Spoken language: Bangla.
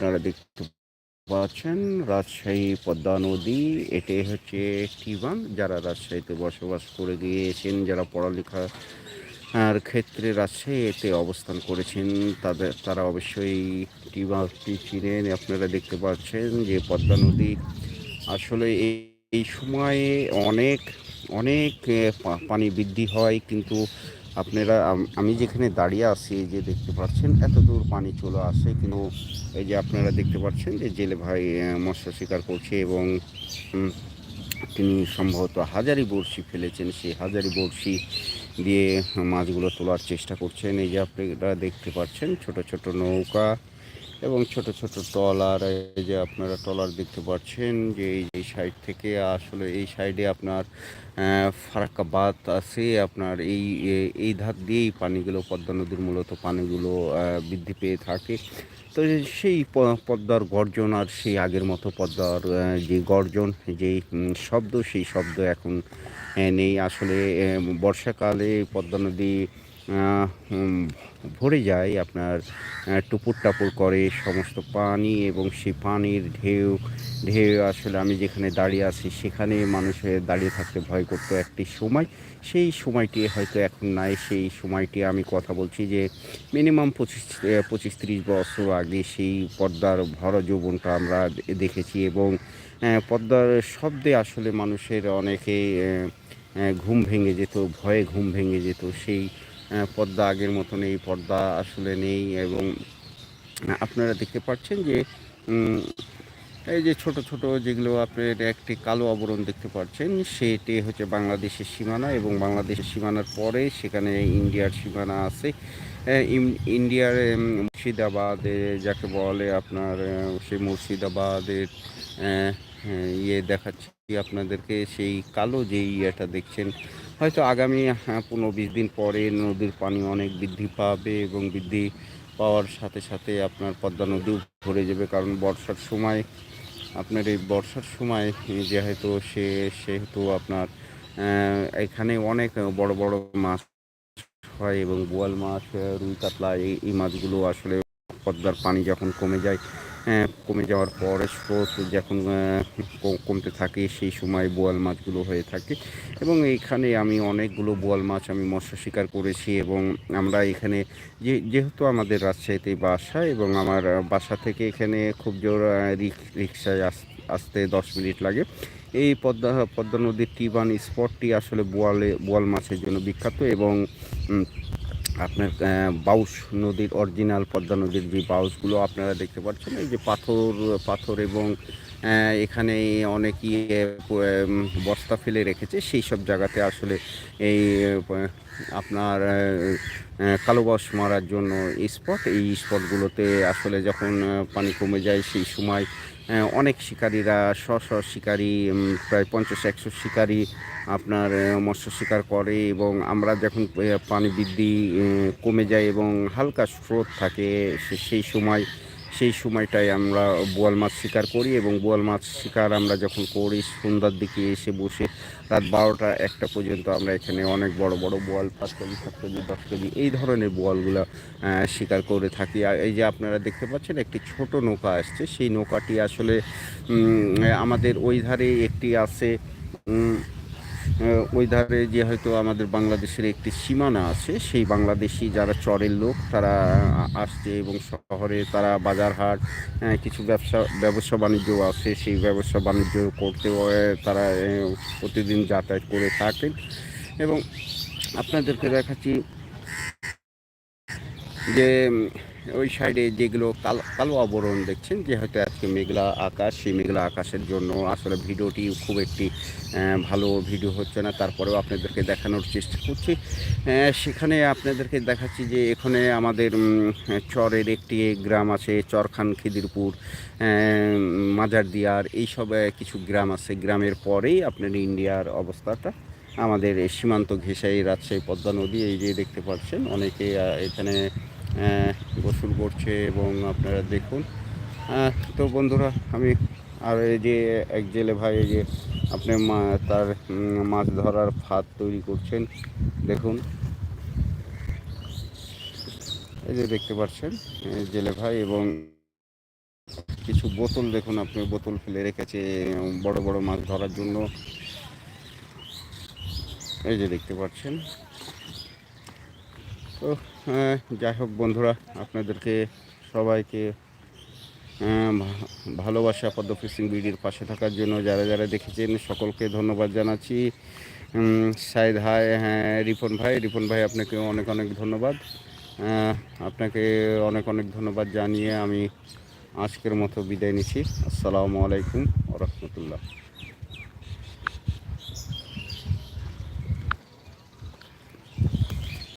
আপনারা দেখতে পাচ্ছেন, রাজশাহী পদ্মা নদী, এটাই হচ্ছে টিবান যারা রাজশাহীতে বসবাস করে গিয়েছেন, যারা পড়ালেখা, আর ক্ষেত্রে রাজশাহী এতে অবস্থান করেছেন, তাদের, তারা অবশ্যই টিবানটি চিনেন। আপনারা দেখতে পাচ্ছেন যে পদ্মা নদী আসলে এই এই সময়ে অনেক অনেক পানি বৃদ্ধি হয়, কিন্তু আপনারা, আমি যেখানে দাঁড়িয়ে আছি যে দেখতে পাচ্ছেন, এত দূর পানি চলে আসে কিন্তু এই যে আপনারা দেখতে পাচ্ছেন যে জেলে ভাই মৎস্য শিকার করছে এবং তিনি সম্ভবত হাজারি বড়শি ফেলেছেন। সেই হাজারি বড়শি দিয়ে মাছগুলো তোলার চেষ্টা করছেন। এই যে আপনারা দেখতে পাচ্ছেন, ছোট ছোট নৌকা এবং ছোট ছোট ট্রলার, এই যে আপনারা ট্রলার দেখতে পাচ্ছেন যে এই এই সাইড থেকে আসলে এই সাইডে আপনার ফারাক্কা বাঁধ আছে। আপনার এই এই ধার দিয়েই পানিগুলো, পদ্মা নদীর মূলত পানিগুলো বৃদ্ধি পেয়ে থাকে। তো সেই পদ্মার গর্জন আর সেই আগের মতো পদ্মার যে গর্জন যে শব্দ, সেই শব্দ এখন নেই। আসলে বর্ষাকালে পদ্মা নদী ভরে যায় আপনার টুপুর টাপুর করে সমস্ত পানি এবং সেই পানির ঢেউ ঢেউ আসলে আমি যেখানে দাঁড়িয়ে আছি সেখানে মানুষের দাঁড়িয়ে থাকতে ভয় করতো একটি সময়। সেই সময়টি হয়তো এখন নাই, সেই সময়টি আমি কথা বলছি যে মিনিমাম পঁচিশ পঁচিশ ত্রিশ বছর আগে সেই পদ্মার ভর যৌবনটা আমরা দেখেছি এবং পদ্মার শব্দে আসলে মানুষের অনেকে ঘুম ভেঙে যেত, ভয়ে ঘুম ভেঙে যেত। সেই পদ্মা আগের মতন এই পর্দা আসলে নেই এবং আপনারা দেখতে পাচ্ছেন যে এই যে ছোট ছোট যেগুলো আপনার একটি কালো আবরণ দেখতে পাচ্ছেন, সেটি হচ্ছে বাংলাদেশের সীমানা এবং বাংলাদেশের সীমানার পরে সেখানে ইন্ডিয়ার সীমানা আছে। ইন্ডিয়ার মুর্শিদাবাদ যাকে বলে আপনার সেই মুর্শিদাবাদের ইয়ে দেখাচ্ছি আপনাদেরকে, সেই কালো যে ইয়েটা দেখছেন হয়তো আগামী পনেরো বিশ দিন পরে নদীর পানি অনেক বৃদ্ধি পাবে এবং বৃদ্ধি পাওয়ার সাথে সাথে আপনার পদ্মা নদীও ভরে যাবে। কারণ বর্ষার সময়, আপনার এই বর্ষার সময় যেহেতু সে, সেহেতু আপনার এখানে অনেক বড় বড় মাছ হয় এবং বোয়াল মাছ, রুই কাতলা এই মাছগুলো আসলে পদ্মার পানি যখন কমে যায় কমে যাওয়ার পরে স্রোত যখন কমতে থাকে, সেই সময় বোয়াল মাছগুলো হয়ে থাকে। এবং এইখানে আমি অনেকগুলো বোয়াল মাছ আমি মৎস্য শিকার করেছি এবং আমরা এখানে যে, যেহেতু আমাদের রাজশাহীতে বাসা এবং আমার বাসা থেকে এখানে খুব জোর রিক্সায় আস- আসতে দশ মিনিট লাগে। এই পদ্মা পদ্মা নদীর টিবান স্পটটি আসলে বোয়ালে, বোয়াল মাছের জন্য বিখ্যাত এবং আপনার বাউস নদীর অরিজিনাল পদ্মা নদীর যে বাউসগুলো আপনারা দেখতে পাচ্ছেন এই যে পাথর পাথর এবং এখানে অনেক ইয়ে বস্তা ফেলে রেখেছে সেই সব জায়গাতে আসলে এই আপনার আহ, আহ, কালো বাস মারার জন্য স্পট এই স্পটগুলোতে আসলে যখন পানি কমে যায় সেই সময় অনেক শিকারীরা শ শ শিকারী প্রায় পঞ্চাশ, একশো শিকারী আপনার মৎস্য শিকার করে এবং আমরা যখন পানি বৃদ্ধি কমে যায় এবং হালকা স্রোত থাকে সেই সময় সেই সময়টায় আমরা বোয়াল মাছ শিকার করি এবং বোয়াল মাছ শিকার আমরা যখন করি, সন্ধ্যার দিকে এসে বসে রাত বারোটা একটা পর্যন্ত আমরা এখানে অনেক বড় বড় বোয়াল, পাঁচ কেজি, সাত কেজি, দশ কেজি এই ধরনের বোয়ালগুলো শিকার করে থাকি। আর এই যে আপনারা দেখতে পাচ্ছেন একটি ছোট নৌকা আসছে। সেই নৌকাটি আসলে আমাদের ওই ধারে একটি আছে ওই ধারে যে হয়তো আমাদের বাংলাদেশের একটি সীমানা আছে সেই বাংলাদেশি যারা চরের লোক তারা আসছে এবং শহরে তারা বাজার হাট কিছু ব্যবসা ব্যবসা বাণিজ্য আছে সেই ব্যবসা বাণিজ্য করতেও আহ, তারা প্রতিদিন যাতায়াত করে থাকেন। এবং আপনাদেরকে দেখাচ্ছি যে ওই সাইডে যেগুলো কালো কালো আবরণ দেখছেন যে হয়তো আজকে মেঘলা আকাশ সেই মেঘলা আকাশের জন্য আসলে ভিডিওটি খুব একটি ভালো ভিডিও হচ্ছে না। তারপরেও আপনাদেরকে দেখানোর চেষ্টা করছি। সেখানে আপনাদেরকে দেখাচ্ছি যে এখানে আমাদের চরের একটি গ্রাম আছে চরখান খিদিরপুর আহ, মাজার দিয়ার এইসব কিছু গ্রাম আছে। গ্রামের পরেই আপনার ইন্ডিয়ার অবস্থাটা আমাদের সীমান্ত ঘেঁষাই রাজশাহী পদ্মা নদী এই যে দেখতে পাচ্ছেন অনেকে এখানে গোসল করছে এবং আপনারা দেখুন। তো বন্ধুরা, আমি আর এই যে এক জেলে ভাই, এই যে আপনি তার মাছ ধরার ফাঁদ তৈরি করছেন, দেখুন। এই যে দেখতে পাচ্ছেন জেলে ভাই এবং কিছু বোতল, দেখুন আপনি বোতল ফেলে রেখেছে বড় বড় মাছ ধরার জন্য। এই যে দেখতে পাচ্ছেন তো আহ, যাই হোক বন্ধুরা আপনাদেরকে সবাইকে ভা- ভালোবাসা পদ্ম ফিশিং বিডির পাশে থাকার জন্য যারা যারা দেখেছেন সকলকে ধন্যবাদ জানাচ্ছি। সাইদ হাই হ্যাঁ রিপন ভাই রিপন ভাই আপনাকে অনেক অনেক ধন্যবাদ। আপনাকে অনেক অনেক ধন্যবাদ জানিয়ে আমি আজকের মতো বিদায় নিচ্ছি। আসসালামু আলাইকুম রহমতুল্লাহ।